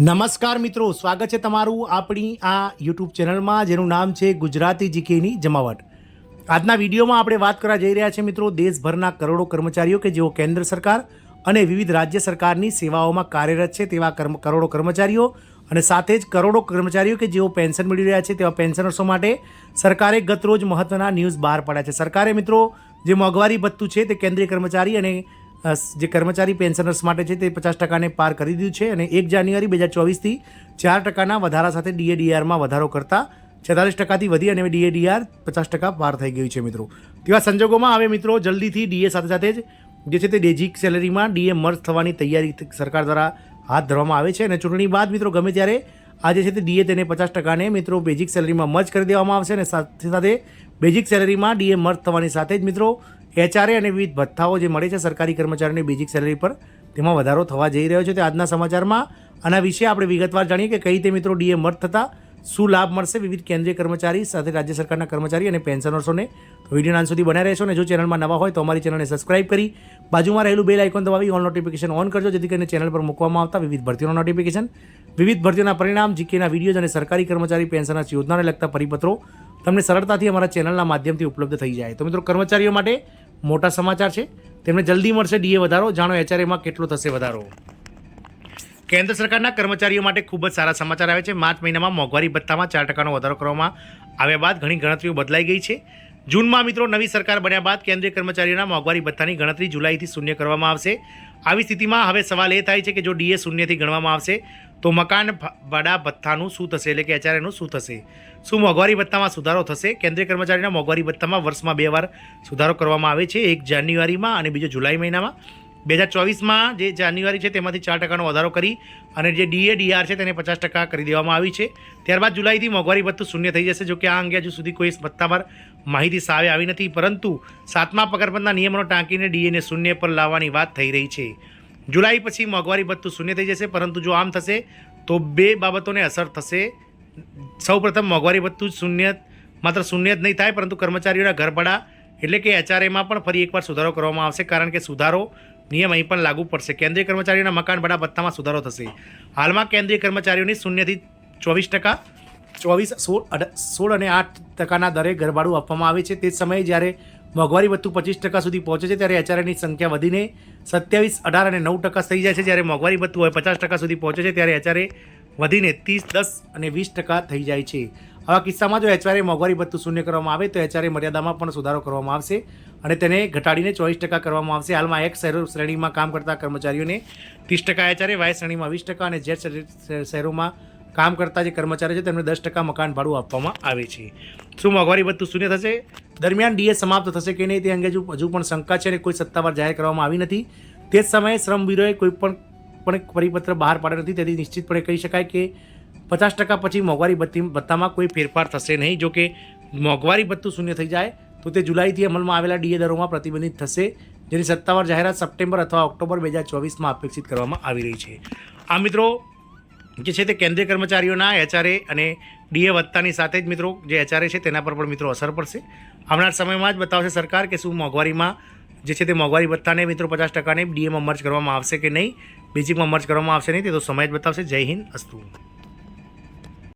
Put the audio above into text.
નમસ્કાર મિત્રો, સ્વાગત છે તમારું આપણી આ યુટ્યુબ ચેનલમાં, જેનું નામ છે ગુજરાતી જીકેની જમાવટ. આજના વિડીયોમાં આપણે વાત કરવા જઈ રહ્યા છીએ મિત્રો દેશભરના કરોડો કર્મચારીઓ કે જેઓ કેન્દ્ર સરકાર અને વિવિધ રાજ્ય સરકારની સેવાઓમાં કાર્યરત છે તેવા કર્મ, કરોડો કર્મચારીઓ અને સાથે જ કરોડો કર્મચારીઓ કે જેઓ પેન્શન મેળવી રહ્યા છે તેવા પેન્શનર્સો માટે સરકારે ગતરોજ મહત્ત્વના ન્યૂઝ બહાર પાડ્યા છે. સરકારે મિત્રો, જે મોંઘવારી ભથ્થું છે તે કેન્દ્રીય કર્મચારી અને જે કર્મચારી પેન્શનર્સ માટે છે તે પચાસ ટકાને પાર કરી દીધું છે અને એક જાન્યુઆરી બે હજાર ચોવીસથી ચાર ટકાના વધારા સાથે ડીએડીઆરમાં વધારો કરતા છેતાલીસ ટકાથી વધી અને ડીએડીઆર પચાસ ટકા પાર થઈ ગયું છે, મિત્રો. તેવા સંજોગોમાં હવે મિત્રો, જલ્દીથી ડીએ સાથે સાથે જ જે છે તે બેઝિક સેલેરીમાં ડીએ મર્જ થવાની તૈયારી સરકાર દ્વારા હાથ ધરવામાં આવે છે અને ચૂંટણી બાદ, મિત્રો, ગમે ત્યારે આજે છે તે ડીએ તેને પચાસ ટકાને, મિત્રો, બેઝિક સેલેરીમાં મર્જ કરી દેવામાં આવશે અને સાથે સાથે બેઝિક સેલેરીમાં ડીએ મર્જ થવાની સાથે જ, મિત્રો એચઆરએ અને વિવિધ ભથ્થાઓ જે મળે છે સરકારી કર્મચારીઓની બેઝિક સેલેરી પર, તેમાં વધારો થવા જઈ રહ્યો છે. તે આજના સમાચારમાં આના વિશે આપણે વિગતવાર જાણીએ કે કઈ રીતે મિત્રો ડીએ મત થતાં, શું લાભ મળશે વિવિધ કેન્દ્રીય કર્મચારી સાથે રાજ્ય સરકારના કર્મચારી અને પેન્શનર્સોને વીડિયો વિડીયોના સુધી બન્યા રહેશો અને જો ચેનલમાં નવા હોય તો અમારી ચેનલને સબસ્ક્રાઇબ કરી બાજુમાં રહેલું બેલ આઇકોન દબાવી ઓલ નોટિફિકેશન ઓન કરજો, જેથી કરીને ચેનલ પર મૂકવામાં આવતા વિવિધ ભરતીઓના નોટિફિકેશન. વિવિધ ભરતીઓના પરિણામ, જીકેના વિડીયોઝ અને સરકારી કર્મચારી પેન્શનર્સ યોજનાને લગતા પરિપત્રો તમને સરળતાથી અમારા ચેનલના માધ્યમથી ઉપલબ્ધ થઈ જાય. તો મિત્રો કર્મચારીઓ માટે મોટા સમાચાર છે. તેમને જલ્દી મળશે ડીએ વધારો. જાણો એચઆરએમાં કેટલો થશે વધારો. કેન્દ્ર સરકારના કર્મચારીઓ માટે ખૂબ જ સારા સમાચાર આવે છે. માર્ચ મહિનામાં મોંઘવારી ભથ્થામાં ચાર ટકાનો વધારો કરવામાં આવ્યા બાદ ઘણી ગણતરીઓ બદલાઈ ગઈ છે. જૂનમાં મિત્રો નવી સરકાર બન્યા બાદ કેન્દ્રીય કર્મચારીઓના મોંઘવારી ભથ્થાની ગણતરી જુલાઈથી શૂન્ય કરવામાં આવશે. આવી સ્થિતિમાં હવે સવાલ એ થાય છે કે જો ડીએ શૂન્યથી ગણવામાં આવશે તો મકાન ભાડા ભથ્થાનું શું થશે? એટલે કે એચઆરએનું શું થશે? શું મોંઘવારી ભથ્થામાં સુધારો થશે? કેન્દ્રીય કર્મચારીના મોંઘવારી ભથ્થામાં વર્ષમાં બે વાર સુધારો કરવામાં આવે છે. એક જાન્યુઆરીમાં અને બીજો જુલાઈ મહિનામાં. બે હજાર ચોવીસમાં જે જાન્યુઆરી છે તેમાંથી ચાર ટકાનો વધારો કરી અને જે ડીએ ડીઆર છે તેને પચાસ ટકા કરી દેવામાં આવી છે. ત્યારબાદ જુલાઈથી મોંઘવારી ભથ્થું શૂન્ય થઈ જશે. જો કે આ અંગે હજુ સુધી કોઈ ભથ્થાવાર માહિતી સામે આવી નથી. પરંતુ સાતમા પગારપંચના નિયમનો ટાંકીને ડીએને શૂન્ય પર લાવવાની વાત થઈ રહી છે. જુલાઈ પછી મોંઘવારી ભથ્થું શૂન્ય થઈ જશે, પરંતુ જો આમ થશે, તો બે બાબતોને અસર થશે. સૌપ્રથમ, મોંઘવારી ભથ્થું શૂન્ય, માત્ર શૂન્ય જ નહીં થાય, પરંતુ કર્મચારીઓના ઘરભાડા એટલે કે એચઆરએમાં પણ ફરી એકવાર સુધારો કરવામાં આવશે, કારણ કે સુધારો નિયમ અહીં પણ લાગુ પડશે. કેન્દ્રીય કર્મચારીઓના મકાન ભાડા ભથ્થામાં સુધારો થશે. હાલમાં કેન્દ્રીય કર્મચારીઓની શૂન્યથી ચોવીસ ટકા, ચોવીસ, સોળ સોળ અને આઠ ટકાના દરે ઘરભાડું આપવામાં આવે છે. તે જ સમયે જ્યારે મોંઘવારી વધતું પચીસ ટકા સુધી પહોંચે છે ત્યારે એચઆરઆઈની સંખ્યા વધીને સત્યાવીસ, અઢાર અને નવ ટકા થઈ જાય છે. જ્યારે મોંઘવારી વધતું હોય, પચાસ ટકા સુધી પહોંચે છે ત્યારે એચઆરએ વધીને ત્રીસ, દસ અને વીસ ટકા થઈ જાય છે. આવા કિસ્સામાં જો એચઆરએ મોંઘવારી ભથ્થું શૂન્ય કરવામાં આવે, તો એચઆરએ મર્યાદામાં પણ સુધારો કરવામાં આવશે અને તેને ઘટાડીને ચોવીસ ટકા કરવામાં આવશે. હાલમાં એક શહેરો શ્રેણીમાં કામ કરતા કર્મચારીઓને ત્રીસ ટકા એચઆરએ વાય શ્રેણીમાં વીસ ટકા અને જે શહેર- શહેરોમાં કામ કરતા જે કર્મચારીઓ છે, તેમને દસ ટકા મકાન ભાડું આપવામાં આવે છે. શું મોંઘવારી ભથ્થું શૂન્ય થશે? દરમિયાન ડીએ સમાપ્ત થશે કે નહીં તે અંગે હજુ પણ શંકા છે અને કોઈ સત્તાવાર જાહેર કરવામાં આવી નથી. તે જ સમયે શ્રમ બ્યુરોએ કોઈ પણ પણ પરિપત્ર બહાર પાડ્યો નથી. તેથી નિશ્ચિતપણે કહી શકાય કે પચાસ ટકા પછી મોંઘવારી ભથ્થી ભથ્થામાં કોઈ ફેરફાર થશે નહીં. જો કે મોંઘવારી ભથ્થું શૂન્ય થઈ જાય, તો તે જુલાઈથી અમલમાં આવેલા ડીએ દરોમાં પ્રતિબંધિત થશે, જેની સત્તાવાર જાહેરાત સપ્ટેમ્બર અથવા ઓક્ટોબર બે હજાર ચોવીસમાં અપેક્ષિત કરવામાં આવી રહી છે. આ મિત્રો જે છે તે કેન્દ્રીય કર્મચારીઓના એચઆરએ અને ડીએ વધતાની સાથે જ મિત્રો જે એચઆરએ છે તેના પર પણ મિત્રો અસર પડશે. આવનાર સમયમાં જ બતાવશે સરકાર કે શું મોંઘવારીમાં જે છે તે મોંઘવારી ભથ્થાને મિત્રો પચાસ ટકાને ડીએમાં મર્જ કરવામાં આવશે કે નહીં? બેઝિકમાં મર્જ કરવામાં આવશે નહીં તે તો સમય જ બતાવશે. જય હિન્દ. અસ્તુ.